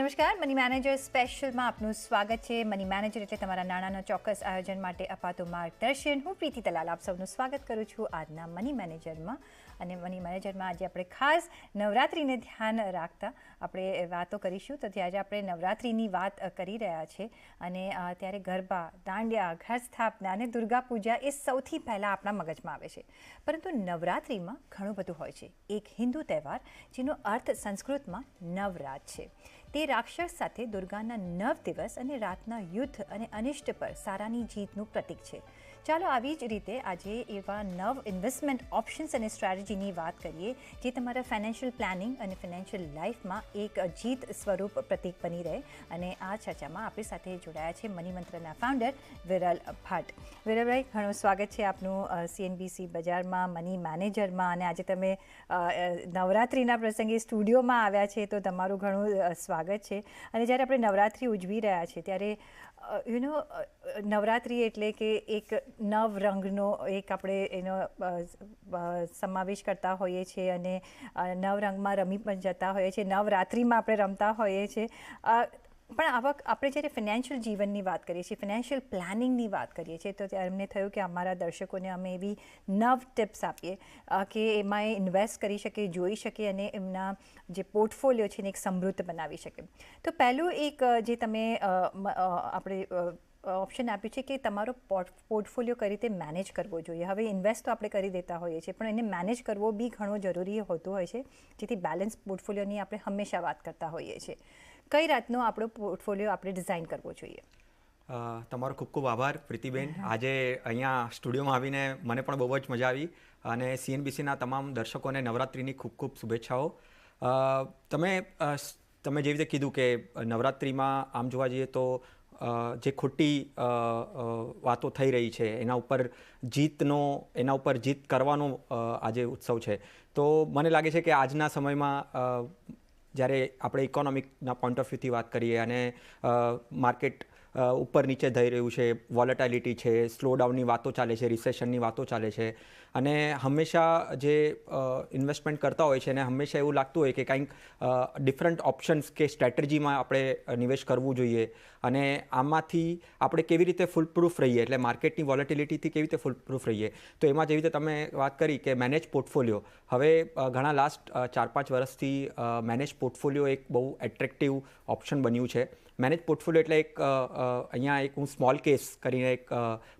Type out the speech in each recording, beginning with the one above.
નમસ્કાર money manager સ્પેશિયલમાં આપનું સ્વાગત છે. મની મેનેજર એટલે તમારા નાણાંના ચોક્કસ આયોજન માટે અપાતું માર્ગદર્શન. હું પ્રીતિ દલાલ, આપ સૌનું સ્વાગત કરું છું આજના મની મેનેજરમાં અને મની મેનેજરમાં આજે આપણે ખાસ નવરાત્રિને ધ્યાન રાખતા આપણે વાતો કરીશું. તો આજે આપણે નવરાત્રિની વાત કરી રહ્યા છે. અને ત્યારે ગરબા, દાંડિયા ઘર સ્થાપના અને દુર્ગા પૂજા એ સૌથી પહેલાં આપણા મગજમાં આવે છે. પરંતુ નવરાત્રિમાં ઘણું બધું હોય છે. એક હિન્દુ તહેવાર, જેનો અર્થ સંસ્કૃતમાં નવરાત છે. તે રાક્ષસ સાથે દુર્ગાના નવ દિવસ અને રાતના યુદ્ધ અને અનિષ્ટ પર સારાની જીતનું પ્રતીક છે. ચાલો આવી જ રીતે આજે એવા નવ ઇન્વેસ્ટમેન્ટ ઓપ્શન્સ અને સ્ટ્રેટેજીની વાત કરીએ, જે તમારા ફાઇનાન્શિયલ પ્લાનિંગ અને ફાઇનાન્શિયલ લાઈફમાં એક જીત સ્વરૂપ પ્રતીક બની રહે. અને આ ચર્ચામાં આપણી સાથે જોડાયા છે મનીમંત્રના ફાઉન્ડર વિરલ ભટ્ટ. વિરલભાઈ, ઘણું સ્વાગત છે આપનું સીએનબીસી બજારમાં, મની મેનેજરમાં. અને આજે તમે નવરાત્રિના પ્રસંગે સ્ટુડિયોમાં આવ્યા છે તો તમારું ઘણું સ્વાગત છે. અને જ્યારે આપણે નવરાત્રિ ઉજવી રહ્યા છીએ, ત્યારે યુ નો નવરાત્રિ એટલે કે એક નવ રંગનો એક આપણે એનો સમાવેશ કરતા હોઈએ છીએ અને નવ રંગમાં રમી પણ જતા હોઈએ છીએ. નવરાત્રિમાં આપણે રમતા હોઈએ છીએ. પણ આવા આપણે જ્યારે ફિનાન્શિયલ જીવનની વાત કરીએ છીએ ફિનાન્શિયલ પ્લાનિંગની વાત કરીએ છીએ, તો ત્યારે અમને થયું કે અમારા દર્શકોને અમે એવી નવ ટિપ્સ આપીએ કે એમાં એ ઇન્વેસ્ટ કરી શકે, જોઈ શકે અને એમના જે પોર્ટફોલિયો છે એને એક સમૃદ્ધ બનાવી શકે. તો પહેલું એક જે તમે આપણે ઓપ્શન આપ્યું છે કે તમારો પોર્ટફોલિયો કઈ રીતે મેનેજ કરવો જોઈએ. હવે ઇન્વેસ્ટ તો આપણે કરી દેતા હોઈએ છીએ, પણ એને મેનેજ કરવો બી ઘણો જરૂરી હોતું હોય છે, જેથી બેલેન્સ પોર્ટફોલિયોની આપણે હંમેશા વાત કરતા હોઈએ છીએ. કઈ રાતનો આપણો પોર્ટફોલિયો આપણે ડિઝાઇન કરવો જોઈએ? તમારો ખૂબ ખૂબ આભાર પ્રીતિબેન. આજે અહીંયા સ્ટુડિયોમાં આવીને મને પણ બહુ જ મજા આવી અને સીએનબીસીના તમામ દર્શકોને નવરાત્રિની ખૂબ ખૂબ શુભેચ્છાઓ. તમે તમે જેવી રીતે કીધું કે નવરાત્રિમાં આમ જોવા જઈએ તો જે ખોટી વાતો થઈ રહી છે એના ઉપર જીતનો એના ઉપર જીત કરવાનો આજે ઉત્સવ છે. તો મને લાગે છે કે આજના સમયમાં જ્યારે આપણે ઇકોનોમિકના પોઈન્ટ ઓફ વ્યૂથી વાત કરીએ અને માર્કેટ ઉપર નીચે થઈ રહ્યું છે વોલેટાલિટી છે સ્લોડાઉનની વાતો ચાલે છે રિસેશનની વાતો ચાલે છે અને હંમેશા જે ઇન્વેસ્ટમેન્ટ કરતા હોય છે અને હંમેશા એવું લાગતું હોય કે કંઈક ડિફરન્ટ ઓપ્શન્સ કે સ્ટ્રેટેજીમાં આપણે નિવેશ કરવું જોઈએ. અને આમાંથી આપણે કેવી રીતે ફૂલ પ્રૂફ રહીએ? એટલે માર્કેટની વોલેટિલિટીથી કેવી રીતે ફૂલ પ્રૂફ રહીએ? તો એમાં જેવી રીતે તમે વાત કરી કે મેનેજ પોર્ટફોલિયો હવે ઘણા લાસ્ટ ચાર પાંચ વર્ષથી મેનેજ પોર્ટફોલિયો એક બહુ એટ્રેક્ટિવ ઓપ્શન બન્યું છે. મેનેજ પોર્ટફોલિયો એટલે એક અહીંયા એક હું સ્મોલ કેસ કરીને એક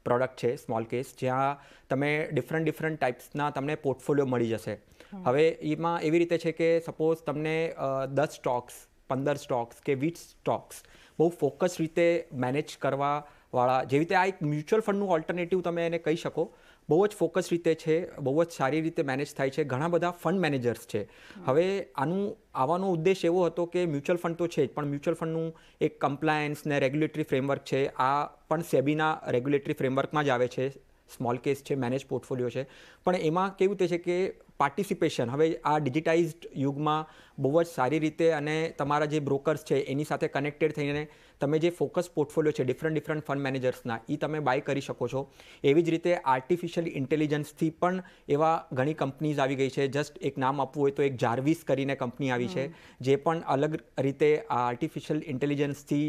પ્રોડક્ટ છે સ્મોલ કેસ જ્યાં તમે ડિફરન્ટ ડિફરન્ટ ટાઈપ્સના તમને પોર્ટફોલિયો મળી જશે. હવે એમાં એવી રીતે છે કે સપોઝ તમને દસ સ્ટોક્સ પંદર સ્ટોક્સ કે વીસ સ્ટોક્સ બહુ ફોકસ રીતે મેનેજ કરવાવાળા જેવી રીતે આ એક મ્યુચ્યુઅલ ફંડનું ઓલ્ટરનેટિવ તમે એને કહી શકો બહુ જ ફોકસ રીતે છે બહુ જ સારી રીતે મેનેજ થાય છે ઘણા બધા ફંડ મેનેજર્સ છે. હવે આનું આવવાનો ઉદ્દેશ એવો હતો કે મ્યુચ્યુઅલ ફંડ તો છે જ પણ મ્યુચ્યુઅલ ફંડનું એક કમ્પ્લાયન્સ ને રેગ્યુલેટરી ફ્રેમવર્ક છે આ પણ સેબીના રેગ્યુલેટરી ફ્રેમવર્કમાં જ આવે છે સ્મોલ કેસ છે મેનેજ પોર્ટફોલિયો છે. પણ એમાં કેવું તે છે કે પાર્ટિસિપેશન હવે આ ડિજિટાઇઝ્ડ યુગમાં બહુ જ સારી રીતે અને તમારા જે બ્રોકર્સ છે, એની સાથે કનેક્ટેડ થઈને તમે જે ફોકસ પોર્ટફોલિયો છે ડિફરન્ટ ડિફરન્ટ ફંડ મેનેજર્સના એ તમે બાય કરી શકો છો. એવી જ રીતે આર્ટિફિશિયલ ઇન્ટેલિજન્સથી પણ એવા ઘણી કંપનીઝ આવી ગઈ છે. જસ્ટ એક નામ આપવું હોય તો એક જાર્વિસ કરીને કંપની આવી છે જે પણ અલગ રીતે આ આર્ટિફિશિયલ ઇન્ટેલિજન્સથી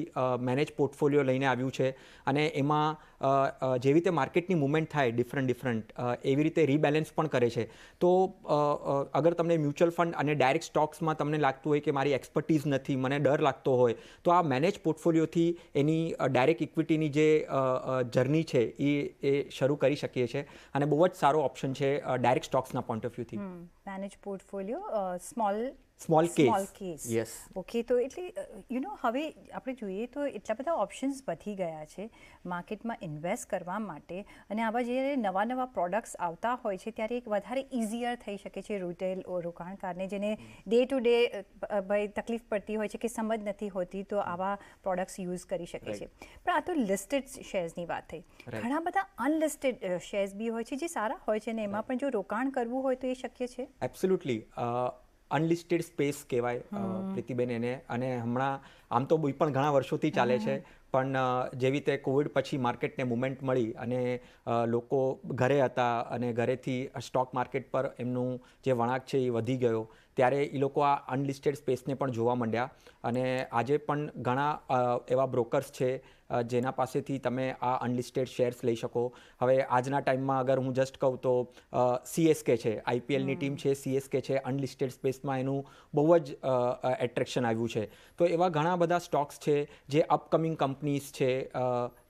મેનેજ પોર્ટફોલિયો લઈને આવ્યું છે. અને એમાં જેવી રીતે માર્કેટની મુવમેન્ટ થાય ડિફરન્ટ ડિફરન્ટ એવી રીતે રીબેલેન્સ પણ કરે છે. તો અગર તમને મ્યુચ્યુઅલ ફંડ અને ડાયરેક્ટ સ્ટોક્સમાં તમને લાગતું હોય કે મારી એક્સપર્ટીઝ નથી મને ડર લાગતો હોય તો આ મેનેજ પોર્ટફોલિયોથી એની ડાયરેક્ટ ઇક્વિટીની જે જર્ની છે, એ એ શરૂ કરી શકીએ છીએ અને બહુ જ સારો ઓપ્શન છે ડાયરેક્ટ સ્ટોક્સના point of વ્યૂથી manage portfolio small Small case. Small case yes okay તો એટલે યુ નો હવે આપણે જોઈએ તો એટલા બધા ઓપ્શન્સ વધી ગયા છે માર્કેટમાં ઇન્વેસ્ટ કરવા માટે અને આવા જ્યારે નવા નવા પ્રોડક્ટ્સ આવતા હોય છે ત્યારે એક વધારે ઇઝીયર થઈ શકે છે રિટેલ રોકાણકારને જેને ડે ટુ ડે ભાઈ તકલીફ પડતી હોય છે કે સમજ નથી હોતી તો આવા પ્રોડક્ટ્સ યુઝ કરી શકે છે. પણ આ તો લિસ્ટેડ શેર્સની વાત થઈ. ઘણા બધા અનલિસ્ટેડ શેર્સ બી હોય છે જે સારા હોય છે અને એમાં પણ જો રોકાણ કરવું હોય તો એ શક્ય છે? એબ્સોલ્યુટલી અનલિસ્ટેડ સ્પેસ કહેવાય પ્રીતિબેન એને. અને હમણાં આમ તો બી પણ ઘણા વર્ષોથી ચાલે છે પણ જેવી રીતે કોવિડ પછી માર્કેટને મુવમેન્ટ મળી અને લોકો ઘરે હતા અને ઘરેથી સ્ટોક માર્કેટ પર એમનું જે વળાંક છે એ વધી ગયો ત્યારે એ લોકો આ અનલિસ્ટેડ સ્પેસને પણ જોવા માંડ્યા. અને આજે પણ ઘણા એવા બ્રોકર્સ છે જેના પાસેથી તમે આ અનલિસ્ટેડ શેર્સ લઈ શકો. હવે આજના ટાઈમમાં અગર હું જસ્ટ કહું તો સીએસકે છે આઈપીએલની ટીમ છે સીએસકે છે અનલિસ્ટેડ સ્પેસમાં એનું બહુ જ એટ્રેક્શન આવ્યું છે. તો એવા ઘણા બધા સ્ટોક્સ છે જે અપકમિંગ કંપનીઝ છે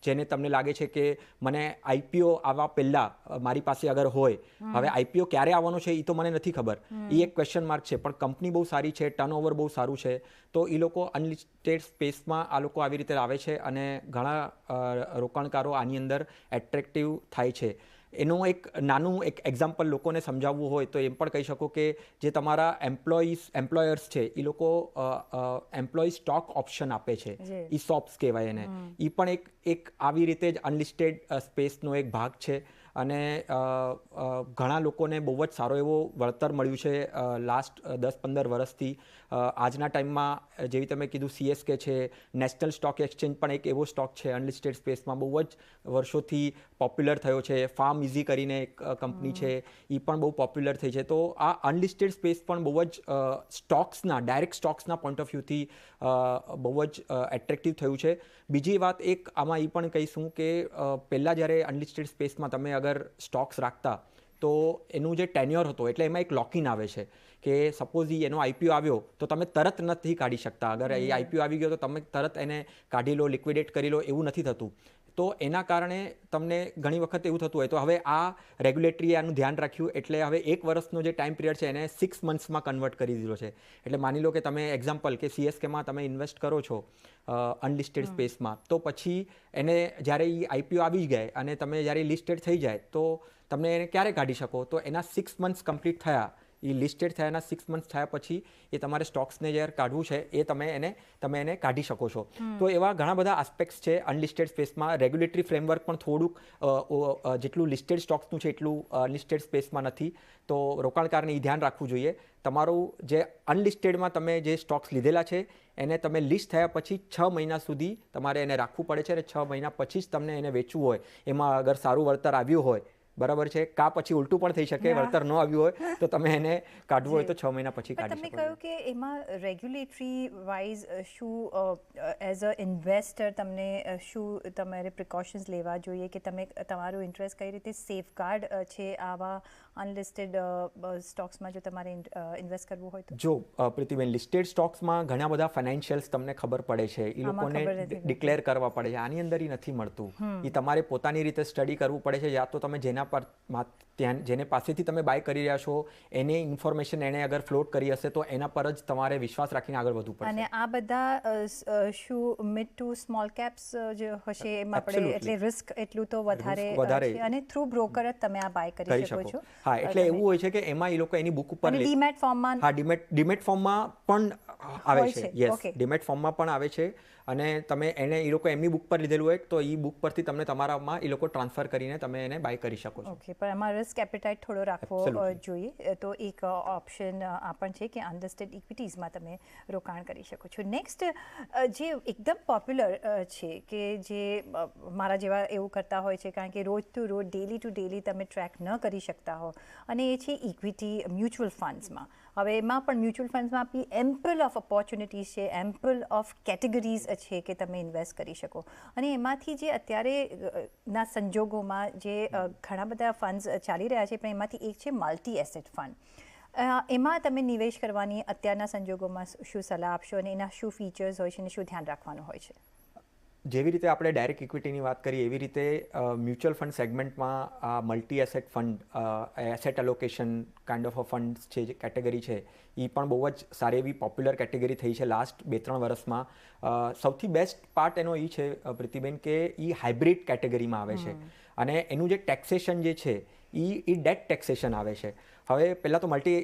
જેને તમને લાગે છે કે મને આઈપીઓ આવવા પહેલાં મારી પાસે અગર હોય હવે આઈપીઓ ક્યારે આવવાનો છે એ તો મને નથી ખબર. એ એક ક્વેશ્ચન માર્ક છે પણ કંપની બહુ સારી છે ટર્નઓવર બહુ સારું છે તો એ લોકો અનલિસ્ટેડ સ્પેસમાં આ લોકો આવી રીતે આવે છે અને ઘણા રોકાણકારો આની અંદર એટ્રેક્ટિવ થાય છે. એનું એક નાનું એક એક્ઝામ્પલ લોકોને સમજાવવું હોય તો એમ પણ કહી શકો કે જે તમારા એમ્પ્લોઈઝ એમ્પ્લોયર્સ છે એ લોકો એમ્પ્લોય સ્ટોક ઓપ્શન આપે છે. ઈ સોપ્સ કહેવાય એને. એ પણ એક એક આવી રીતે જ અનલિસ્ટેડ સ્પેસનો એક ભાગ છે. અને ઘણા લોકોને બહુ જ સારો એવો વળતર મળ્યું છે લાસ્ટ દસ પંદર વર્ષથી. આજના ટાઈમમાં જેવી તમે કીધું સીએસકે છે નેશનલ સ્ટોક એક્સચેન્જ પણ એક એવો સ્ટોક છે અનલિસ્ટેડ સ્પેસમાં બહુ જ વર્ષોથી પોપ્યુલર થયો છે. ફાર્મ ઇઝી કરીને એક કંપની છે એ પણ બહુ પોપ્યુલર થઈ છે. તો આ અનલિસ્ટેડ સ્પેસ પણ બહુ જ સ્ટોક્સના ડાયરેક્ટ સ્ટોક્સના પોઈન્ટ ઓફ વ્યૂથી બહુ જ એટ્રેક્ટિવ થયું છે. બીજી વાત એક આમાં એ પણ કહીશું કે પહેલાં જ્યારે અનલિસ્ટેડ સ્પેસમાં તમે અગર સ્ટોક્સ રાખતા તો એનું જે ટેન્યોર હતો એટલે એમાં એક લોકિન આવે છે કે સપોઝ એનો આઈપીઓ આવ્યો તો તમે તરત નથી કાઢી શકતા. અગર એ આઈપીઓ આવી ગયો તો તમે તરત એને કાઢી લો લિક્વિડેટ કરી લો એવું નથી થતું. તો એના કારણે તમને ઘણી વખત એવું થતું હોય. તો હવે આ રેગ્યુલેટરીએ આનું ધ્યાન રાખ્યું એટલે હવે એક વર્ષનો જે ટાઈમ પિરિયડ છે એને સિક્સ મંથ્સમાં કન્વર્ટ કરી દીધો છે. એટલે માની લો કે તમે એક્ઝામ્પલ કે સીએસકેમાં તમે ઇન્વેસ્ટ કરો છો અનલિસ્ટેડ સ્પેસમાં તો પછી એને જ્યારે એ આઈપીઓ આવી જાય અને તમે જ્યારે લિસ્ટેડ થઈ જાય તો તમે એને ક્યારે કાઢી શકો? તો એના સિક્સ મંથ્સ કમ્પ્લીટ થયા. એ લિસ્ટેડ થયાના સિક્સ મંથ્સ થયા પછી એ તમારે સ્ટોક્સને જે કાઢવું છે એ તમે એને તમે એને કાઢી શકો છો. તો એવા ઘણા બધા આસ્પેક્ટ્સ છે અનલિસ્ટેડ સ્પેસમાં રેગ્યુલેટરી ફ્રેમવર્ક પણ થોડુંક જેટલું લિસ્ટેડ સ્ટોક્સનું છે એટલું અનલિસ્ટેડ સ્પેસમાં નથી. તો રોકાણકારને એ ધ્યાન રાખવું જોઈએ. તમારું જે અનલિસ્ટેડમાં તમે જે સ્ટોક્સ લીધેલા છે એને તમે લિસ્ટ થયા પછી છ મહિના સુધી તમારે એને રાખવું પડે છે અને છ મહિના પછી જ તમને એને વેચવું હોય. એમાં અગર સારું વળતર આવ્યું હોય બરાબર છે? કા પછી ઉલટું પણ થઈ શકે વળતર ન આવ્યું હોય તો તમે એને કાઢવું હોય તો છ મહિના પછી કાઢી શકો તમે કહ્યું કે એમાં રેગ્યુલેટરી વાઇઝ શું એઝ અ ઇન્વેસ્ટર તમને શું તમારે પ્રિકોશન્સ લેવા જોઈએ કે તમે તમારું ઇન્ટરેસ્ટ કઈ રીતે સેફગાર્ડ છે આવા અનલિસ્ટેડ સ્ટોક્સમાં જો તમારે ઇન્વેસ્ટ કરવું હોય તો? જો પ્રીતિબેન લિસ્ટેડ સ્ટોક્સમાં ઘણા બધા ફાઇનાન્શિયલ્સ તમને ખબર પડે છે. એ લોકોને. ડિક્લેર કરવા પડે છે. આની અંદર ઈ નથી મળતું. એ તમારે પોતાની રીતે સ્ટડી કરવું પડે છે. યા તો તમે જેના પર ત્યાં જેને પાસેથી તમે બાય કરી રહ્યા છો એને ઇન્ફોર્મેશન એને અગર ફ્લોટ કરી હશે તો એના પર જ તમારે વિશ્વાસ રાખીને આગળ વધવું પડશે. અને આ બધા શું મિડ ટુ સ્મોલ કેપ્સ જે હશે એમાં આપણે એટલે રિસ્ક એટલું તો વધારે વધારે. અને થ્રુ બ્રોકર જ તમે આ બાય કરી શકો છો. હા એટલે એવું હોય છે કે એમાં એ લોકો એની બુક ઉપર ડીમેટ ફોર્મમાં હા ડીમેટ ડીમેટ ફોર્મમાં પણ આવે છે, યસ ડીમેટ ફોર્મમાં પણ આવે છે. અને તમે એને એ લોકો એમની બુક પર લીધેલું હોય તો એ બુક પરથી તમને તમારામાં એ લોકો ટ્રાન્સફર કરીને તમે એને બાય કરી શકો છો. ઓકે પણ એમાં રિસ્ક એપેટાઇટ થોડો રાખવો જોઈએ. તો એક ઓપ્શન આ પણ છે કે અનલિસ્ટેડ ઇક્વિટીઝમાં તમે રોકાણ કરી શકો છો. નેક્સ્ટ જે એકદમ પોપ્યુલર છે કે જે મારા જેવા એવું કરતા હોય છે કારણ કે રોજ ટુ રોજ ડેલી ટુ ડેલી તમે ટ્રેક ન કરી શકતા હો. અને એ છે ઇક્વિટી મ્યુચ્યુઅલ ફંડ્સમાં હવે એમાં પણ મ્યુચ્યુઅલ ફંડ્સમાં આપી એમ્પલ ઓફ ઓપોર્ચ્યુનિટીઝ છે એમ્પલ ઓફ કેટેગરીઝ છે કે તમે ઇન્વેસ્ટ કરી શકો. અને એમાંથી જે અત્યારે ના સંજોગોમાં જે ઘણા બધા ફંડ્સ ચાલી રહ્યા છે, પણ એમાંથી એક છે મલ્ટી એસેટ ફંડ એમાં તમે નિવેશ કરવાની અત્યારના સંજોગોમાં શું સલાહ આપશો અને એના શું ફીચર્સ હોય છે અને શું ધ્યાન રાખવાનું હોય છે? જેવી રીતે આપણે ડાયરેક્ટ ઇક્વિટીની વાત કરીએ, એવી રીતે મ્યુચ્યુઅલ ફંડ સેગમેન્ટમાં આ multi asset fund asset allocation kind of a fund છે, જે કેટેગરી છે એ પણ બહુ જ સારી એવી પોપ્યુલર કેટેગરી થઈ છે લાસ્ટ બે ત્રણ વર્ષમાં સૌથી બેસ્ટ પાર્ટ એનો એ છે પ્રીતિબેન, કે એ હાઇબ્રિડ કેટેગરીમાં આવે છે. અને એનું જે ટેક્સેશન જે છે એ એ ડેટ ટેક્સેશન આવે છે. હવે પહેલાં તો મલ્ટી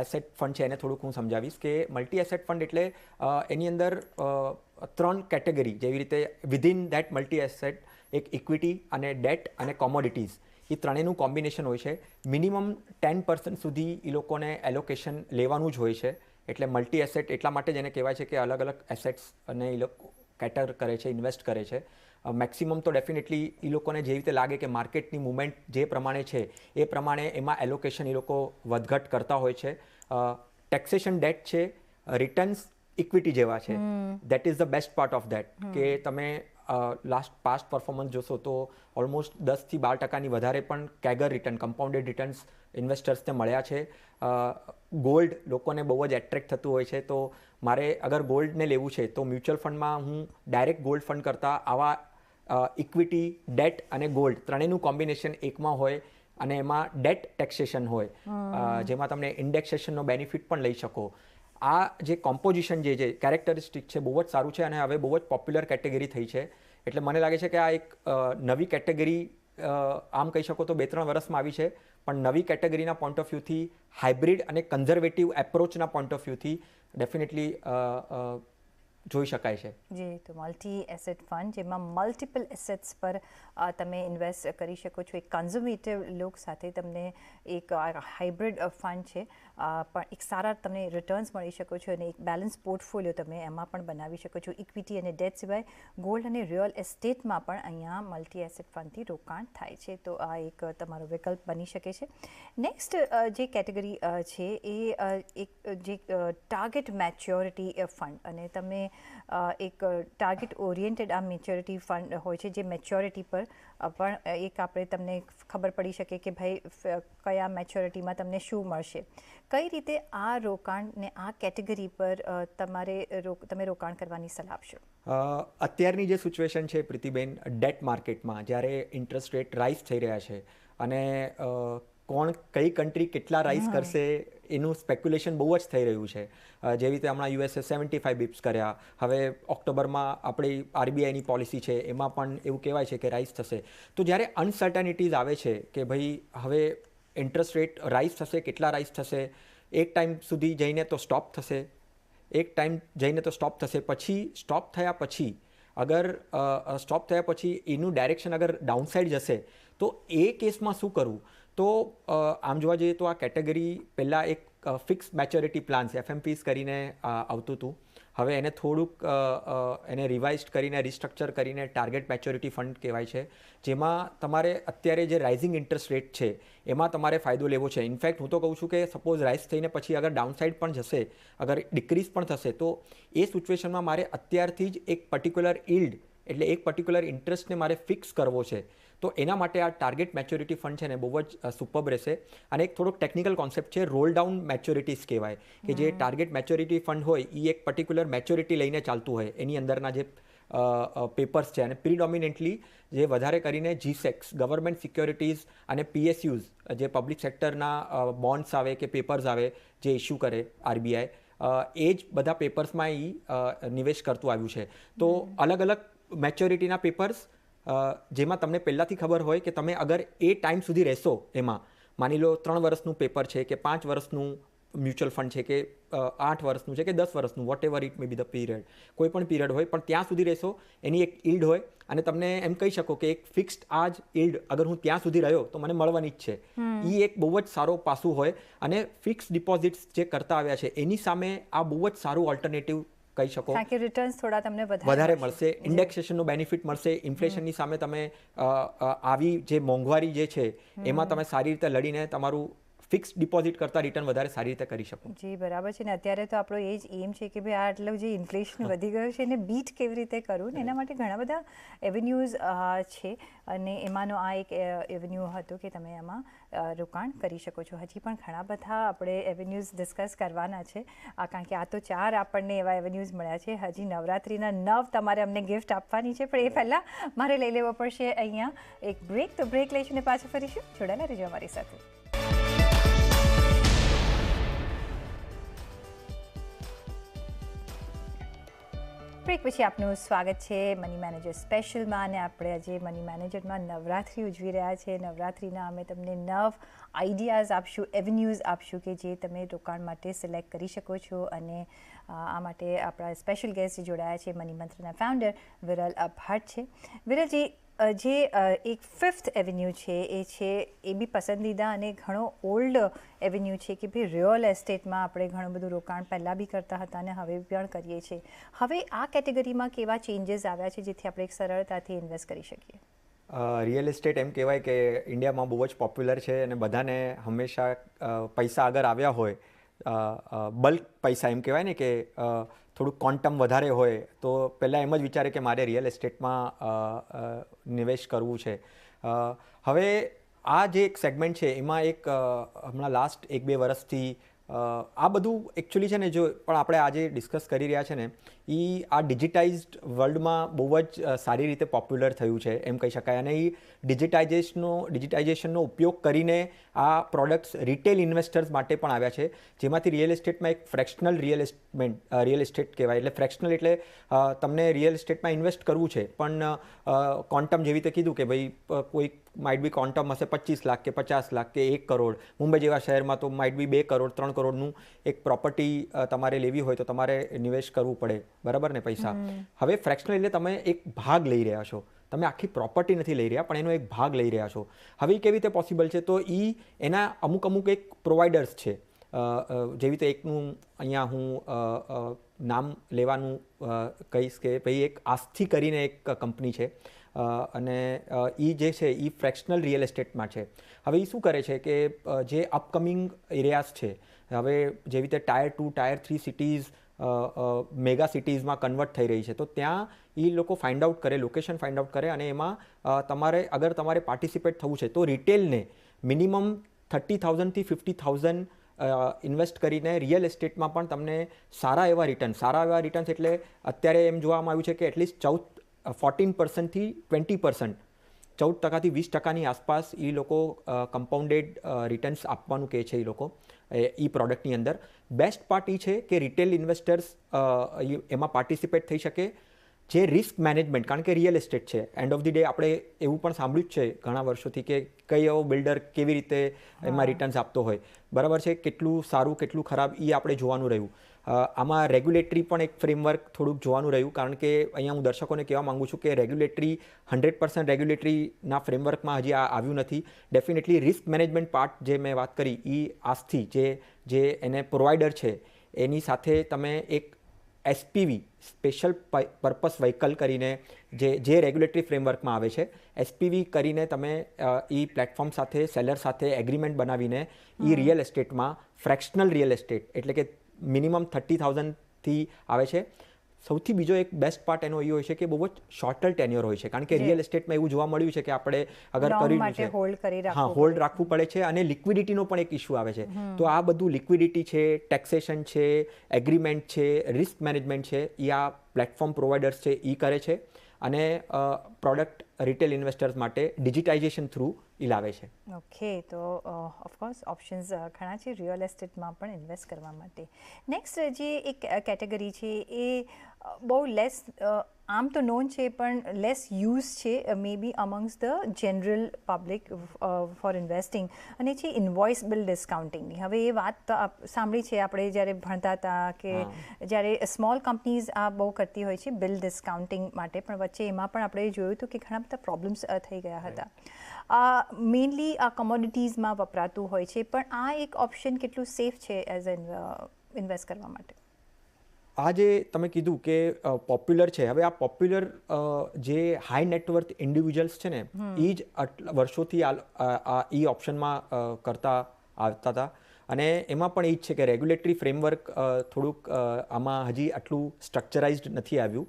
એસેટ ફંડ છે, એને થોડુંક હું સમજાવીશ કે મલ્ટી એસેટ ફંડ એટલે એની અંદર ત્રણ કેટેગરી જેવી રીતે વિધિન દેટ મલ્ટી એસેટ એક ઇક્વિટી અને ડેટ અને કોમોડિટીઝ એ ત્રણેયનું કોમ્બિનેશન હોય છે. મિનિમમ ટેન પર્સન્ટ સુધી એ લોકોને એલોકેશન લેવાનું જ હોય છે. એટલે મલ્ટી એસેટ એટલા માટે જ એને કહેવાય છે કે અલગ અલગ એસેટ્સ અને એ લોકો કેટર કરે છે ઇન્વેસ્ટ કરે છે. મેક્સિમમ તો ડેફિનેટલી એ લોકોને જે રીતે લાગે કે માર્કેટની મુવમેન્ટ જે પ્રમાણે છે એ પ્રમાણે એમાં એલોકેશન એ લોકો વધઘટ કરતા હોય છે. ટેક્સેશન ડેટ છે રિટર્ન્સ ઇક્વિટી જેવા છે. That is the best part of that કે તમે લાસ્ટ પાસ્ટ પરફોર્મન્સ જોશો તો ઓલમોસ્ટ દસથી બાર ટકાની વધારે પણ કેગર રિટર્ન કમ્પાઉન્ડેડ રિટર્ન્સ ઇન્વેસ્ટર્સને મળ્યા છે. ગોલ્ડ લોકોને બહુ જ એટ્રેક્ટ થતું હોય છે. તો મારે અગર ગોલ્ડને લેવું છે તો મ્યુચ્યુઅલ ફંડમાં હું ડાયરેક્ટ ગોલ્ડ ફંડ કરતાં આવા ઇક્વિટી ડેટ અને ગોલ્ડ ત્રણેયનું કોમ્બિનેશન એકમાં હોય અને એમાં ડેટ ટેક્સેશન હોય. જેમાં તમને ઇન્ડેક્સેશનનો બેનિફિટ પણ લઈ શકો. આ જે કોમ્પોઝિશન જે છે કેરેક્ટરિસ્ટિક છે બહુ જ સારું છે અને હવે બહુ જ પોપ્યુલર કેટેગરી થઈ છે. એટલે મને લાગે છે કે આ એક નવી કેટેગરી આમ કહી શકો તો બે ત્રણ વર્ષમાં આવી છે પણ નવી કેટેગરીના પોઈન્ટ ઓફ વ્યૂથી હાઇબ્રિડ અને કન્ઝર્વેટિવ એપ્રોચના પોઈન્ટ ઓફ વ્યૂથી ડેફિનેટલી જોઈ શકાય છે. જી, તો મલ્ટી એસેટ ફંડ જેમાં મલ્ટિપલ એસેટ્સ પર તમે ઇન્વેસ્ટ કરી શકો છો. એક કન્ઝર્વેટિવ લુક સાથે તમને એક હાઇબ્રિડ ફંડ છે. પણ એક સારા તમને રિટર્ન્સ મળી શકો છો અને એક બેલેન્સ પોર્ટફોલિયો તમે એમાં પણ બનાવી શકો છો. ઇક્વિટી અને ડેટ સિવાય ગોલ્ડ અને રિયલ એસ્ટેટમાં પણ અહીંયા મલ્ટી એસેટ ફંડથી રોકાણ થાય છે. તો આ એક તમારો વિકલ્પ બની શકે છે. નેક્સ્ટ જે કેટેગરી છે એ એક, જે ટાર્ગેટ મેચ્યોરિટી ફંડ અને તમે એક ટાર્ગેટ ઓરિએન્ટેડ આ મેચ્યોરિટી ફંડ હોય છે જે મેચ્યોરિટી પર પણ એક આપણે તમને ખબર પડી શકે કે ભાઈ કયા મેચ્યોરિટીમાં તમને શું મળશે. કઈ રીતે આ રોકાણને આ કેટેગરી પર તમારે તમે રોકાણ કરવાની સલાહ આપશો? અત્યારની જે સિચ્યુએશન છે પ્રીતિબેન ડેટ માર્કેટમાં જ્યારે ઇન્ટરેસ્ટ રેટ રાઇઝ થઈ રહ્યા છે અને કોણ કઈ કન્ટ્રી કેટલા રાઇઝ કરશે એનું સ્પેક્યુલેશન બહુ જ થઈ રહ્યું છે. જેવી રીતે હમણાં યુએસએ સેવન્ટી ફાઈવ બિપ્સ કર્યા હવે ઓક્ટોબરમાં આપણી આરબીઆઈની પોલિસી છે એમાં પણ એવું કહેવાય છે કે રાઇઝ થશે. તો જ્યારે અનસર્ટનિટીઝ આવે છે કે ભાઈ હવે ઇન્ટરેસ્ટ રેટ રાઇઝ થશે, કેટલા રાઇઝ થશે? એક ટાઈમ સુધી જઈને તો સ્ટોપ થશે. એક ટાઈમ જઈને તો સ્ટોપ થશે. પછી સ્ટોપ થયા પછી અગર સ્ટોપ થયા પછી એનું ડાયરેક્શન અગર ડાઉનસાઇડ જશે, તો એ કેસમાં શું કરવું? તો આમ જોવા જઈએ તો આ કેટેગરી પહેલાં એક ફિક્સ મેચ્યોરિટી પ્લાન્સ એફએમપીસ કરીને આવતું હતું. હવે એને થોડુંક એને રિવાઇઝ કરીને રિસ્ટ્રક્ચર કરીને ટાર્ગેટ મેચ્યોરિટી ફંડ કહેવાય છે. જેમાં તમારે અત્યારે જે રાઇઝિંગ ઇન્ટરેસ્ટ રેટ છે, એમાં તમારે ફાયદો લેવો છે. ઇનફેક્ટ હું તો કહું છું કે સપોઝ રાઇઝ થઈને પછી અગર ડાઉનસાઇડ પણ જશે, અગર ડિક્રીઝ પણ થશે, તો એ સિચ્યુએશનમાં મારે અત્યારથી જ એક પર્ટિક્યુલર ઇલ્ડ એટલે એક પર્ટિક્યુલર ઇન્ટરેસ્ટને મારે ફિક્સ કરવો છે. તો એના માટે આ ટાર્ગેટ મેચ્યોરિટી ફંડ છે ને બહુ જ સુપર રહેશે. અને એક થોડોક ટેકનિકલ કોન્સેપ્ટ છે રોલ ડાઉન મેચ્યોરિટીઝ કહેવાય. કે જે ટાર્ગેટ મેચ્યોરિટી ફંડ હોય એ એક પર્ટિક્યુલર મેચ્યોરિટી લઈને ચાલતું હોય. એની અંદરના જે પેપર્સ છે અને પ્રિડોમિનેન્ટલી જે વધારે કરીને જીસેક્સ ગવર્મેન્ટ સિક્યોરિટીઝ અને પીએસયુઝ જે પબ્લિક સેક્ટરના બોન્ડ્સ આવે કે પેપર્સ આવે જે ઇસ્યુ કરે આરબીઆઈ એ જ બધા પેપર્સમાં એ નિવેશ કરતું આવ્યું છે. તો અલગ અલગ મેચ્યોરિટીના પેપર્સ જેમાં તમને પહેલાંથી ખબર હોય કે તમે અગર એ ટાઈમ સુધી રહેશો એમાં માની લો ત્રણ વર્ષનું પેપર છે કે પાંચ વર્ષનું મ્યુચ્યુઅલ ફંડ છે કે આઠ વર્ષનું છે કે દસ વર્ષનું whatever it may be the period કોઈ પણ પીરિયડ હોય પણ ત્યાં સુધી રહેશો એની એક ઇલ્ડ હોય અને તમને એમ કહી શકો કે એક ફિક્સ્ડ આ જ ઇલ્ડ અગર હું ત્યાં સુધી રહ્યો તો મને મળવાની જ છે. એ એક બહુ જ સારો પાસું હોય અને ફિક્સ ડિપોઝિટ્સ જે કરતા આવ્યા છે એની સામે આ બહુ જ સારું ઓલ્ટરનેટિવ કહી શકો. કે રિટર્ન્સ થોડા તમને વધારે મળશે. ઇન્ડેક્સેશનનો બેનિફિટ મળશે. ઇન્ફ્લેશનની સામે તમે આવી જે મોંઘવારી જે છે એમાં તમે સારી રીતે લડીને તમારું ફિક્સ ડિપોઝિટ કરતાં રિટર્ન વધારે સારી રીતે કરી શકો. જી, બરાબર છે. ને અત્યારે તો આપણો એ જ એમ છે કે ભાઈ આ આટલું જે ઇન્ફ્લેશન વધી ગયું છે એને બીટ કેવી રીતે કરવું ને એના માટે ઘણા બધા એવન્યુઝ છે. અને એમાંનો આ એક એવન્યુ હતો કે તમે એમાં રોકાણ કરી શકો છો. હજી પણ ઘણા બધા આપણે એવન્યુઝ ડિસ્કસ કરવાના છે. કારણ કે આ તો ચાર આપણને એવા એવન્યુઝ મળ્યા છે. હજી નવરાત્રિના નવ તમારે અમને ગિફ્ટ આપવાની છે. પણ એ પહેલાં મારે લઈ લેવો પડશે અહીંયા. એક બ્રેક તો બ્રેક લઈશું ને પાછું ફરીશું. જોડાયેલા રહેજો અમારી સાથે. બ્રેક પછી આપનું સ્વાગત છે મની મેનેજર સ્પેશિયલમાં અને આપણે આજે મની મેનેજરમાં નવરાત્રિ ઉજવી રહ્યા છે. નવરાત્રિના અમે તમને નવ આઈડિયાઝ આપશું, એવન્યુઝ આપશું કે જે તમે રોકાણ માટે સિલેક્ટ કરી શકો છો અને આ માટે આપણા સ્પેશિયલ ગેસ્ટ જોડાયા છે. મની મંત્રના ફાઉન્ડર વિરલ અભાટ છે. વિરલજી જે એક ફિફ્થ એવન્યુ છે, એ છે, એ બી પસંદીદા અને ઘણો ઓલ્ડ એવન્યુ છે કે ભાઈ રિયલ એસ્ટેટમાં આપણે ઘણું બધું રોકાણ પહેલાં બી કરતા હતા અને હવે પણ કરીએ છીએ. હવે આ કેટેગરીમાં કેવા ચેન્જીસ આવ્યા છે જેથી આપણે એક સરળતાથી ઇન્વેસ્ટ કરી શકીએ? રિયલ એસ્ટેટ એમ કહેવાય કે ઇન્ડિયામાં બહુ જ પોપ્યુલર છે અને બધાને હંમેશા પૈસા આગળ આવ્યા હોય બલ્ક પૈસા એમ કહેવાય ને કે થોડુંક ક્વોન્ટમ વધારે હોય, તો પહેલાં એમ જ વિચારે કે મારે રિયલ એસ્ટેટમાં નિવેશ કરવું છે. હવે આ જે એક સેગમેન્ટ છે, એમાં એક હમણાં લાસ્ટ એક બે વર્ષથી આ બધું એકચ્યુઅલી છે ને જો પણ આપણે આજે ડિસ્કસ કરી રહ્યા છે ને એ આ ડિજિટાઇઝડ વર્લ્ડમાં બહુ જ સારી રીતે પોપ્યુલર થયું છે એમ કહી શકાય. અને એ ડિજિટાઇઝેશનનો ડિજિટાઇઝેશનનો ઉપયોગ કરીને આ પ્રોડક્ટ્સ રિટેલ ઇન્વેસ્ટર્સ માટે પણ આવ્યા છે. જેમાંથી રિયલ એસ્ટેટમાં એક ફ્રેક્શનલ રિયલ એસ્ટમેન્ટ રિયલ એસ્ટેટ કહેવાય. એટલે ફ્રેક્શનલ એટલે તમને રિયલ એસ્ટેટમાં ઇન્વેસ્ટ કરવું છે. પણ ક્વોન્ટમ જેવી રીતે કીધું કે ભાઈ અ, કોઈ માઇટ બી ક્વોન્ટમ હશે પચીસ લાખ કે પચાસ લાખ કે એક કરોડ. મુંબઈ જેવા શહેરમાં તો માઇટ બી બે કરોડ ત્રણ કરોડનું એક પ્રોપર્ટી તમારે લેવી હોય તો તમારે નિવેશ કરવું પડે. બરાબર ને પૈસા? હવે ફ્રેક્શનલ એટલે તમે એક ભાગ લઈ રહ્યા છો. તમે આખી પ્રોપર્ટી નથી લઈ રહ્યા પણ એનો એક ભાગ લઈ રહ્યા છો. હવે કેવી રીતે પોસિબલ છે? તો એ એના અમુક અમુક એક પ્રોવાઈડર્સ છે. જેવી રીતે એકનું અહીંયા હું નામ લેવાનું કહીશ કે ભાઈ એક આસ્થી કરીને એક કંપની છે. અને એ જે છે એ ફ્રેક્શનલ રિયલ એસ્ટેટમાં છે. હવે એ શું કરે છે કે જે અપકમિંગ એરિયાઝ છે, હવે જેવી રીતે tier two, tier three cities mega સિટીઝમાં convert થઈ રહી છે, તો ત્યાં એ લોકો ફાઇન્ડ આઉટ કરે, લોકેશન ફાઇન્ડ આઉટ કરે અને એમાં તમારે, અગર તમારે પાર્ટિસિપેટ થવું છે, તો રિટેલને મિનિમમ થર્ટી થાઉઝન્ડથી ફિફ્ટી થાઉઝન્ડ ઇન્વેસ્ટ કરીને રિયલ એસ્ટેટમાં પણ તમને સારા એવા રિટર્ન, સારા એવા રિટર્ન્સ એટલે અત્યારે એમ જોવામાં આવ્યું છે કે એટલીસ્ટ ચૌદ ફોર્ટીન પર્સન્ટથી ટ્વેન્ટી પર્સન્ટ ચૌદ ટકાથી વીસ ટકાની આસપાસ એ લોકો કમ્પાઉન્ડેડ રિટર્ન્સ આપવાનું કહે છે એ લોકો એ પ્રોડક્ટની અંદર. બેસ્ટ પાર્ટ એ છે કે રિટેલ ઇન્વેસ્ટર્સ એમાં પાર્ટિસિપેટ થઈ શકે. જે રિસ્ક મેનેજમેન્ટ કારણ કે રિયલ એસ્ટેટ છે. એન્ડ ઓફ ધી ડે આપણે એવું પણ સાંભળ્યું જ છે ઘણા વર્ષોથી કે કઈ એવો બિલ્ડર કેવી રીતે એમાં રિટર્ન્સ આપતો હોય. બરાબર છે? કેટલું સારું કેટલું ખરાબ એ આપણે જોવાનું રહ્યું. આમાં રેગ્યુલેટરી પણ એક ફ્રેમવર્ક થોડુંક જોવાનું રહ્યું કારણ કે અહીંયા હું દર્શકોને કહેવા માંગુ છું કે રેગ્યુલેટરી હંડ્રેડ પર્સન્ટ રેગ્યુલેટરીના ફ્રેમવર્કમાં હજી આ આવ્યું નથી. ડેફિનેટલી રિસ્ક મેનેજમેન્ટ પાર્ટ જે મેં વાત કરી એ આજથી જે જે એને પ્રોવાઈડર છે એની સાથે તમે એક એસપીવી સ્પેશિયલ પર્પસ વ્હીકલ કરીને જે જે રેગ્યુલેટરી ફ્રેમવર્કમાં આવે છે એસપીવી કરીને તમે એ પ્લેટફોર્મ સાથે સેલર સાથે એગ્રીમેન્ટ બનાવીને એ રિયલ એસ્ટેટમાં ફ્રેક્શનલ રિયલ એસ્ટેટ એટલે કે મિનિમમ થર્ટી થાઉઝન્ડથી આવે છે. સૌથી બીજો એક બેસ્ટ પાર્ટ એનો એ હોય છે કે બહુ જ શોર્ટર ટેન્યોર હોય છે. કારણ કે રિયલ એસ્ટેટમાં એવું જોવા મળ્યું છે કે આપણે અગર કર્યું છે. હા હોલ્ડ રાખવું પડે છે અને લિક્વિડિટીનો પણ એક ઇશ્યુ આવે છે. તો આ બધું લિક્વિડિટી છે ટેક્સેશન છે એગ્રીમેન્ટ છે રિસ્ક મેનેજમેન્ટ છે એ આ પ્લેટફોર્મ પ્રોવાઈડર્સ છે એ કરે છે. અને પ્રોડક્ટ રિટેલ ઇન્વેસ્ટર્સ માટે ડિજિટાઇઝેશન થ્રુ એ લાવે છે. ઓકે તો ઓફકોર્સ ઓપ્શન્સ ઘણા છે રિયલ એસ્ટેટમાં પણ ઇન્વેસ્ટ કરવા માટે. નેક્સ્ટ જે એક કેટેગરી છે એ બહુ લેસ આમ તો નોન છે પણ લેસ યુઝ છે may be amongst the general public for investing અને છે ઇન્વોઇસ બિલ ડિસ્કાઉન્ટિંગની હવે એ વાત તો સાંભળી છે આપણે જ્યારે ભણતા હતા કે જ્યારે સ્મોલ કંપનીઝ આ બહુ કરતી હોય છે બિલ ડિસ્કાઉન્ટિંગ માટે. પણ વચ્ચે એમાં પણ આપણે જોયું હતું કે ઘણા બધા પ્રોબ્લેમ્સ થઈ ગયા હતા. આ મેઇનલી આ કમોડિટીઝમાં વપરાતું હોય છે પણ આ એક ઓપ્શન કેટલું સેફ છે એઝ એન ઇન્વેસ્ટ કરવા માટે? આ જે તમે કીધું કે પોપ્યુલર છે હવે આ પોપ્યુલર જે હાઈ નેટવર્થ ઇન્ડિવિજ્યુઅલ્સ છે ને એ જ આટલા વર્ષોથી આ આ એ ઓપ્શનમાં કરતા આવતા હતા. અને એમાં પણ એ જ છે કે રેગ્યુલેટરી ફ્રેમવર્ક થોડુંક આમાં હજી આટલું સ્ટ્રક્ચરાઇઝડ નથી આવ્યું.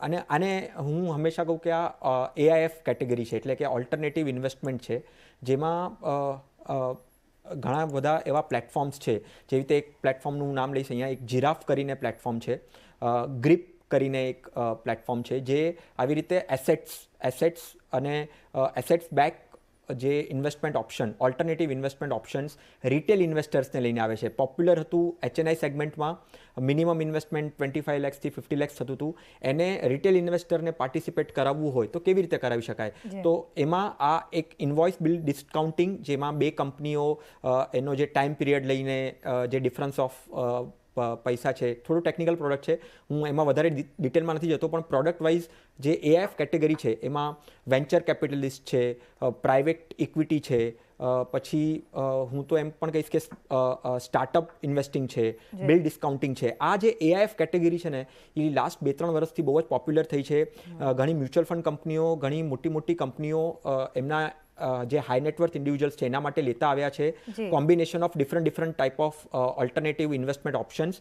અને આને હું હંમેશા કહું કે આ એઆઈએફ કેટેગરી છે એટલે કે ઓલ્ટરનેટિવ ઇન્વેસ્ટમેન્ટ છે જેમાં ઘણા બધા એવા પ્લેટફોર્મ્સ છે. જેવી રીતે એક પ્લેટફોર્મનું નામ લઈશ અહીંયા એક જીરાફ કરીને પ્લેટફોર્મ છે ગ્રીપ કરીને એક પ્લેટફોર્મ છે જે આવી રીતે એસેટ્સ એસેટ્સ અને એસેટ્સ બેક જે investment option alternative investment options retail ઇન્વેસ્ટર્સને લઈને આવે છે. પોપ્યુલર હતું એચએનઆઈ સેગમેન્ટમાં મિનિમમ ઇન્વેસ્ટમેન્ટ ટ્વેન્ટી ફાઈવ લેક્સથી ફિફ્ટી લેક્સ થતું હતું. એને રિટેલ ઇન્વેસ્ટરને પાર્ટિસિપેટ કરાવવું હોય તો કેવી રીતે કરાવી શકાય? તો એમાં આ એક ઇન્વોઇસ બિલ ડિસ્કાઉન્ટિંગ જેમાં બે કંપનીઓ એનો જે ટાઈમ પિરિયડ લઈને જે ડિફરન્સ ઓફ પૈસા છે થોડું ટેકનિકલ પ્રોડક્ટ છે. હું એમાં વધારે ડિટેલમાં નથી જતો પણ પ્રોડક્ટ વાઇઝ જે એઆઈએફ કેટેગરી છે એમાં વેન્ચર કેપિટલિસ્ટ છે પ્રાઇવેટ ઇક્વિટી છે પછી હું તો એમ પણ કહીશ કે સ્ટાર્ટઅપ ઇન્વેસ્ટિંગ છે બિલ ડિસ્કાઉન્ટિંગ છે. આ જે એઆઈએફ કેટેગરી છે ને એ લાસ્ટ બે ત્રણ વર્ષથી બહુ જ પોપ્યુલર થઈ છે. ઘણી મ્યુચ્યુઅલ ફંડ કંપનીઓ ઘણી મોટી મોટી કંપનીઓ એમના જે હાઈ નેટવર્થ ઇન્ડિવિજ્યુઅલ્સ છે એના માટે લેતા આવ્યા છે. Combination of different different type of alternative investment options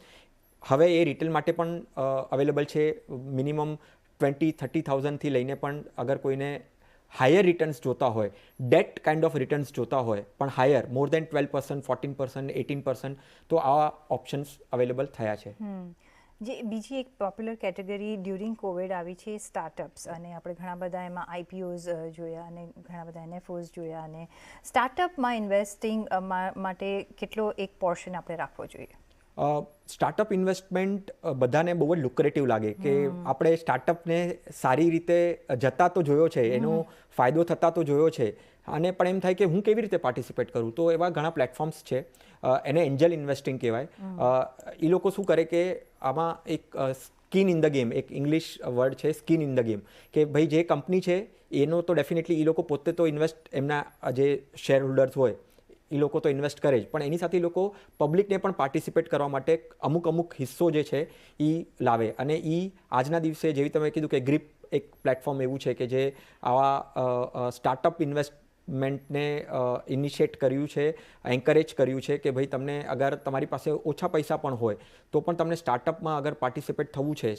હવે એ રિટેલ માટે પણ અવેલેબલ છે. મિનિમમ ટ્વેન્ટી થર્ટી થાઉઝન્ડથી લઈને પણ અગર કોઈને હાયર રિટર્ન્સ જોતા હોય ડેટ કાઇન્ડ ઓફ રિટર્ન્સ જોતા હોય પણ higher more than twelve percent fourteen percent eighteen percent તો આ ઓપ્શન્સ અવેલેબલ થયા છે. જે બીજી એક પોપ્યુલર કેટેગરી ડ્યુરિંગ કોવિડ આવી છે સ્ટાર્ટઅપ્સ અને આપણે ઘણા બધા એમાં આઈપીઓઝ જોયા અને ઘણા બધા એનએફઓઝ જોયા અને સ્ટાર્ટઅપમાં ઇન્વેસ્ટિંગ માટે કેટલો એક પોર્શન આપણે રાખવો જોઈએ? સ્ટાર્ટઅપ ઇન્વેસ્ટમેન્ટ બધાને બહુ જ લુક્રેટિવ લાગે કે આપણે સ્ટાર્ટઅપને સારી રીતે જતા તો જોયો છે એનો ફાયદો થતા તો જોયો છે. અને પણ એમ થાય કે હું કેવી રીતે પાર્ટિસિપેટ કરું? તો એવા ઘણા પ્લેટફોર્મ્સ છે એને એન્જલ ઇન્વેસ્ટિંગ કહેવાય. એ લોકો શું કરે કે આમાં એક સ્કિન ઇન ધ ગેમ એક ઇંગ્લિશ વર્ડ છે સ્કિન ઇન ધ ગેમ કે ભાઈ જે કંપની છે એનો તો ડેફિનેટલી એ લોકો પોતે તો ઇન્વેસ્ટ એમના જે શેર હોલ્ડર્સ હોય એ લોકો તો ઇન્વેસ્ટ કરે જ. પણ એની સાથે લોકો પબ્લિકને પણ પાર્ટિસિપેટ કરવા માટે અમુક અમુક હિસ્સો જે છે એ લાવે. અને એ આજના દિવસે જેવી તમે કીધું કે ગ્રીપ એક પ્લેટફોર્મ એવું છે કે જે આવા સ્ટાર્ટઅપ ઇન્વેસ્ટમેન્ટને ઇનિશિએટ કર્યું છે એન્કરેજ કર્યું છે કે ભાઈ તમને અગર તમારી પાસે ઓછા પૈસા પણ હોય, તો પણ તમને સ્ટાર્ટઅપમાં અગર પાર્ટિસિપેટ થવું છે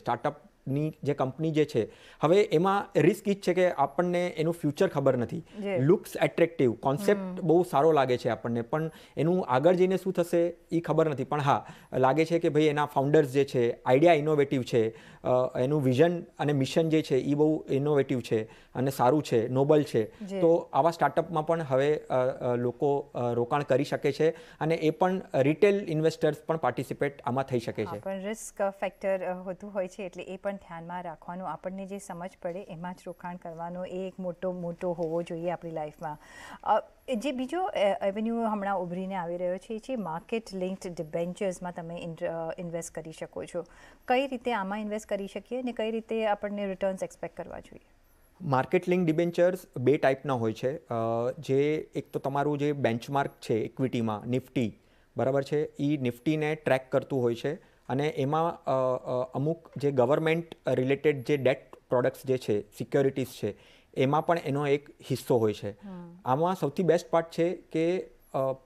સ્ટાર્ટઅપની જે કંપની જે છે હવે એમાં રિસ્ક ઈ જ છે કે આપણને એનું ફ્યુચર ખબર નથી. લુક્સ એટ્રેક્ટિવ કોન્સેપ્ટ બહુ સારો લાગે છે આપણને પણ એનું આગળ જઈને શું થશે એ ખબર નથી. પણ હા લાગે છે કે ભાઈ એના ફાઉન્ડર્સ જે છે આઈડિયા ઇનોવેટિવ છે એનું વિઝન અને મિશન જે છે એ બહુ ઇનોવેટિવ છે અને સારું છે નોબલ છે. તો આવા સ્ટાર્ટઅપમાં પણ હવે લોકો રોકાણ કરી શકે છે અને એ પણ રિટેલ ઇન્વેસ્ટર્સ પણ પાર્ટિસિપેટ આમાં થઈ શકે છે. પણ રિસ્ક ફેક્ટર હોતું હોય છે એટલે એ પણ ધ્યાનમાં રાખવાનું, આપણને જે સમજ પડે એમાં જ રોકાણ કરવાનો એ એક મોટો મોટો હોવો જોઈએ આપણી લાઈફમાં. જે બીજો એવન્યુ હમણાં ઉભરીને આવી રહ્યો છે, એ છે માર્કેટ લિંક્ડ ડિબેન્ચર્સમાં તમે ઇન્વેસ્ટ કરી શકો છો. કઈ રીતે આમાં ઇન્વેસ્ટ કરી શકીએ અને કઈ રીતે આપણને રિટર્ન્સ એક્સપેક્ટ કરવા જોઈએ? માર્કેટ લિંક ડિબેન્ચર્સ બે ટાઈપના હોય છે. જે એક તો તમારું જે બેન્ચમાર્ક છે ઇક્વિટીમાં નિફ્ટી બરાબર છે? એ નિફ્ટીને ટ્રેક કરતું હોય છે. અને એમાં અમુક જે ગવર્મેન્ટ રિલેટેડ જે ડેટ પ્રોડક્ટ્સ જે છે સિક્યોરિટીઝ છે એમાં પણ એનો એક હિસ્સો હોય છે. આમાં સૌથી બેસ્ટ પાર્ટ છે કે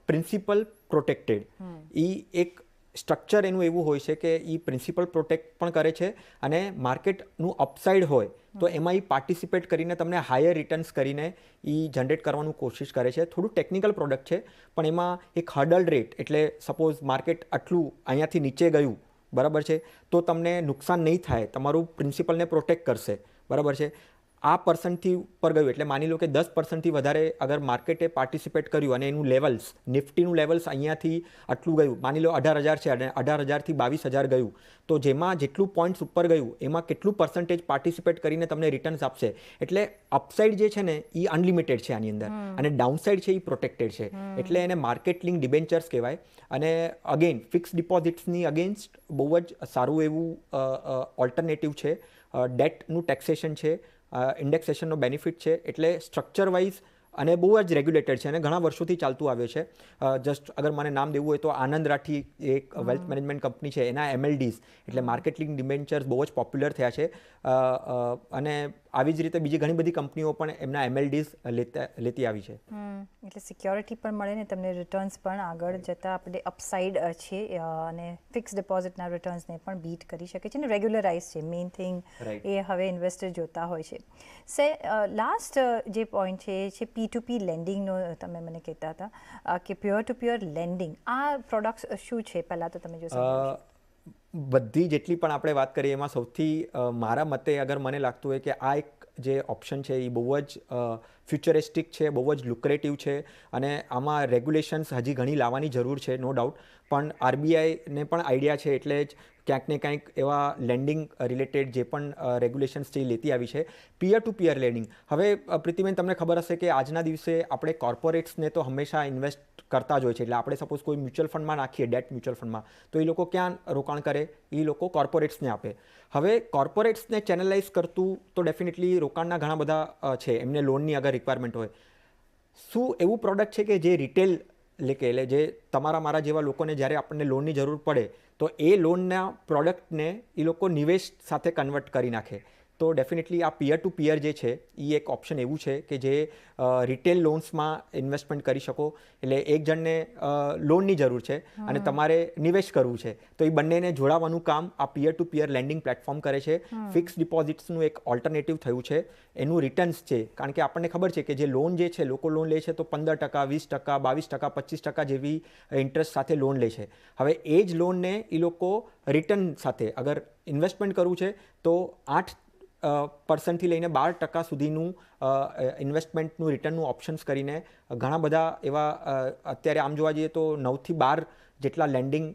પ્રિન્સિપલ પ્રોટેક્ટેડ એ એક સ્ટ્રક્ચર એનું એવું હોય છે કે એ પ્રિન્સિપલ પ્રોટેક્ટ પણ કરે છે અને માર્કેટનું અપસાઇડ હોય તો એમાં એ પાર્ટિસિપેટ કરીને તમને હાયર રિટર્ન્સ કરીને એ જનરેટ કરવાનું કોશિશ કરે છે. થોડું ટેકનિકલ પ્રોડક્ટ છે પણ એમાં એક હર્ડલ રેટ એટલે સપોઝ માર્કેટ આટલું અહીંયાથી નીચે ગયું બરાબર છે? તો તમને નુકસાન નહીં થાય તમારું પ્રિન્સિપલને પ્રોટેક્ટ કરશે. બરાબર છે? આ પર્સન્ટથી ઉપર ગયું. એટલે માની લો કે દસ પર્સન્ટથી વધારે અગર માર્કેટે પાર્ટિસિપેટ કર્યું અને એનું લેવલ્સ નિફ્ટીનું લેવલ્સ અહીંયાથી આટલું ગયું. માની લો અઢાર હજાર છે અને અઢાર હજારથી બાવીસ હજાર ગયું. તો જેમાં જેટલું પોઈન્ટ્સ ઉપર ગયું એમાં કેટલું પર્સન્ટેજ પાર્ટિસિપેટ કરીને તમને રિટર્ન્સ આપશે? એટલે અપસાઇડ જે છે ને એ અનલિમિટેડ છે આની અંદર. અને ડાઉનસાઇડ છે એ પ્રોટેક્ટેડ છે. એટલે એને માર્કેટ લિંક ડિબેન્ચર્સ કહેવાય. અને અગેન ફિક્સ ડિપોઝિટ્સની અગેન્સ્ટ બહુ જ સારું એવું ઓલ્ટરનેટિવ છે. ડેટનું ટેક્સેશન છે. ઇન્ડેક્સેશનનો બેનિફિટ છે. એટલે સ્ટ્રક્ચર વાઇઝ અને બહુ જ રેગ્યુલેટેડ છે અને ઘણા વર્ષોથી ચાલતું આવે છે. જસ્ટ અગર મને નામ દેવું હોય તો આનંદ રાઠી એક વેલ્થ મેનેજમેન્ટ કંપની છે. એના એમએલડીઝ એટલે માર્કેટિંગ ડિબેન્ચર્સ બહુ જ પોપ્યુલર થયા છે. અને આવી જ રીતે બીજી ઘણી બધી કંપનીઓ પણ એમના એમએલડીઝ લેતા લેતી આવી છે. એટલે સિક્યોરિટી પણ મળે ને તમને રિટર્ન્સ પણ આગળ જતાં આપણે અપસાઇડ છે અને ફિક્સ ડિપોઝિટના રિટર્ન્સને પણ બીટ કરી શકે છે ને રેગ્યુલરાઇઝ છે. મેઇન થિંગ એ હવે ઇન્વેસ્ટર જોતા હોય છે. સે લાસ્ટ જે પોઈન્ટ છે એ છે પી ટુ પી લેન્ડિંગનો તમે મને કહેતા હતા કે પ્યોર ટુ પ્યોર લેન્ડિંગ આ પ્રોડક્ટ્સ શું છે? પહેલાં તો તમે જો સમજાવશો. અ, બધી જેટલી પણ આપણે વાત કરીએ, એમાં સૌથી મારા મતે અગર મને લાગતું હોય કે આ એક જે ઓપ્શન છે, એ બહુ જ ફ્યુચરિસ્ટિક છે, બહુ જ લુક્રેટિવ છે અને આમાં રેગ્યુલેશન્સ હજી ઘણી લાવવાની જરૂર છે નો ડાઉટ પણ આરબીઆઈને પણ આઈડિયા છે એટલે જ ક્યાંક ને ક્યાંક એવા લેન્ડિંગ રિલેટેડ જે પણ રેગ્યુલેશન્સ છે એ લેતી આવી છે. પિયર ટુ પિયર લેન્ડિંગ હવે પ્રીતિબેન, તમને ખબર હશે કે આજના દિવસે આપણે કોર્પોરેટ્સને તો હંમેશા ઇન્વેસ્ટ કરતા જ હોય છે. એટલે આપણે સપોઝ કોઈ મ્યુચ્યુઅલ ફંડમાં નાખીએ ડેટ મ્યુચ્યુઅલ ફંડમાં તો એ લોકો ક્યાં રોકાણ કરે? એ લોકો કોર્પોરેટ્સને આપે. હવે કોર્પોરેટ્સને ચેનલાઇઝ કરતું તો ડેફિનેટલી રોકાણના ઘણા બધા છે. એમને લોનની અગર રિક્વાયરમેન્ટ હોય. શું એવું પ્રોડક્ટ છે કે જે રિટેલ એટલે કે એટલે જે તમારા મારા જેવા લોકોને જ્યારે આપણને લોનની જરૂર પડે, તો એ લોનના પ્રોડક્ટને એ લોકો નિવેશ સાથે કન્વર્ટ કરી નાખે. તો ડેફિનેટલી આ પિયર ટુ પિયર જે છે એ એક ઓપ્શન એવું છે કે જે રિટેલ લોન્સમાં ઇન્વેસ્ટમેન્ટ કરી શકો. એટલે એક જણને લોનની જરૂર છે અને તમારે નિવેશ કરવું છે. તો એ બંનેને જોડાવાનું કામ આ પિયર ટુ પિયર લેન્ડિંગ પ્લેટફોર્મ કરે છે. ફિક્સ ડિપોઝિટ્સનું એક ઓલ્ટરનેટિવ થયું છે. એનું રિટર્ન્સ છે. કારણ કે આપણને ખબર છે કે જે લોન જે છે લોકો લોન લે છે તો પંદર ટકા વીસ ટકા બાવીસ ટકા પચીસ ટકા જેવી ઇન્ટરેસ્ટ સાથે લોન લે છે. હવે એ જ લોનને એ લોકો રિટર્ન સાથે અગર ઇન્વેસ્ટમેન્ટ કરવું છે તો આઠ પર્સન્ટથી લઈને બાર ટકા સુધીનું ઇન્વેસ્ટમેન્ટનું રિટર્નનું ઓપ્શન્સ કરીને ઘણા બધા એવા અત્યારે આમ જોવા જઈએ તો નવથી બાર જેટલા લેન્ડિંગ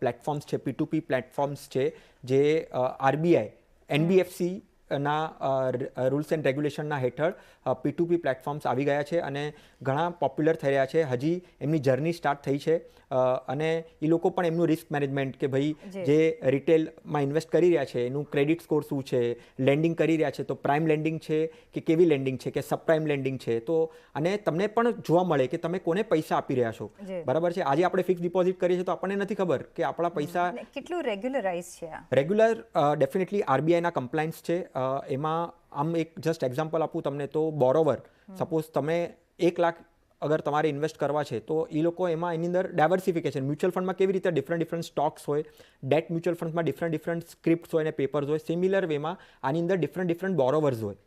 પ્લેટફોર્મ્સ છે પી ટુ પી પ્લેટફોર્મ્સ છે, જે આરબીઆઈ એનબીએફસી ના રૂલ્સ એન્ડ રેગ્યુલેશનના હેઠળ પી ટુ પી પ્લેટફોર્મ્સ આવી ગયા છે અને ઘણા પોપ્યુલર થઈ રહ્યા છે. હજી એમની જર્ની સ્ટાર્ટ થઈ છે. અને એ લોકો પણ એમનું રિસ્ક મેનેજમેન્ટ કે ભાઈ જે. રિટેલમાં ઇન્વેસ્ટ કરી રહ્યા છે એનું ક્રેડિટ સ્કોર શું છે લેન્ડિંગ કરી રહ્યા છે તો પ્રાઇમ લેન્ડિંગ છે કે કેવી લેન્ડિંગ છે કે સબપ્રાઇમ લેન્ડિંગ છે તો અને તમને પણ જોવા મળે કે તમે કોને પૈસા આપી રહ્યા છો. બરાબર છે? આજે આપણે ફિક્સ ડિપોઝિટ કરીએ છીએ તો આપણને નથી ખબર કે આપણા પૈસા કેટલું રેગ્યુલરાઇઝ છે રેગ્યુલર ડેફિનેટલી આરબીઆઈના કમ્પ્લાયન્સ છે. એમાં આમ એક જસ્ટ એક્ઝામ્પલ આપું તમને તો બોરોવર સપોઝ તમે એક લાખ અગર તમારે ઇન્વેસ્ટ કરવા છે તો એ લોકો એમાં એની અંદર ડાયવર્સિફિકેશન મ્યુચ્યુઅલ ફંડમાં કેવી રીતે ડિફરન્ટ ડિફરન્ટ સ્ટોક્સ હોય ડેટ મ્યુચ્યુઅલ ફંડમાં ડિફરન્ટ ડિફરન્ટ સ્ક્રિપ્ટ્સ હોય અને પેપર્સ હોય સિમિલર વેમાં આની અંદર ડિફરન્ટ ડિફરન્ટ બોરોવર્સ હોય.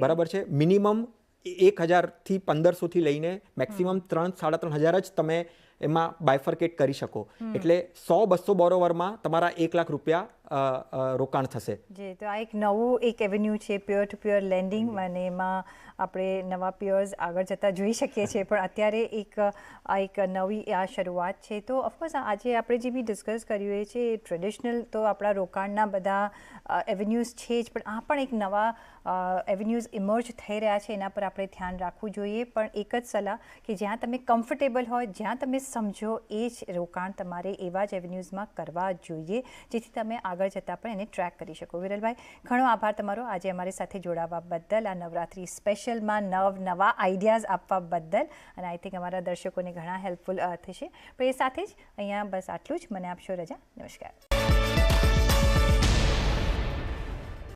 બરાબર છે? મિનિમમ એક હજારથી પંદરસોથી લઈને મેક્સિમમ ત્રણ સાડા ત્રણ હજાર જ તમે એમાં બાયફર્કેટ કરી શકો. એટલે સો બસો બોરોવરમાં તમારા એક લાખ રૂપિયા રોકાણ થશે. જી તો આ એક નવું એક એવન્યુ છે પ્યોર ટુ પ્યોર લેન્ડિંગ અને એમાં આપણે નવા પ્યોર્સ આગળ જતાં જોઈ શકીએ છીએ. પણ અત્યારે એક આ એક નવી આ શરૂઆત છે. તો ઓફકોર્સ આજે આપણે જે બી ડિસ્કસ કર્યું એ છે ટ્રેડિશનલ તો આપણા રોકાણના બધા એવન્યુઝ છે જ. પણ આ પણ એક નવા એવન્યુઝ ઇમર્જ થઈ રહ્યા છે. એના પર આપણે ધ્યાન રાખવું જોઈએ. પણ એક જ સલાહ કે જ્યાં તમે કમ્ફર્ટેબલ હોય જ્યાં તમે સમજો એ જ રોકાણ તમારે એવા જ એવન્યુઝમાં કરવા જોઈએ. જેથી તમે આગળ જતાં પણ એને ટ્રેક કરી શકો. વિરલભાઈ, ઘણો આભાર તમારો આજે અમારી સાથે જોડાવા બદલ આ નવરાત્રિ સ્પેશિયલમાં નવ નવા આઈડિયાઝ આપવા બદલ અને આઈ થિંક અમારા દર્શકોને ઘણા હેલ્પફુલ થશે. પણ એ સાથે જ અહીંયા બસ આટલું જ. મને આપશો રજા. નમસ્કાર.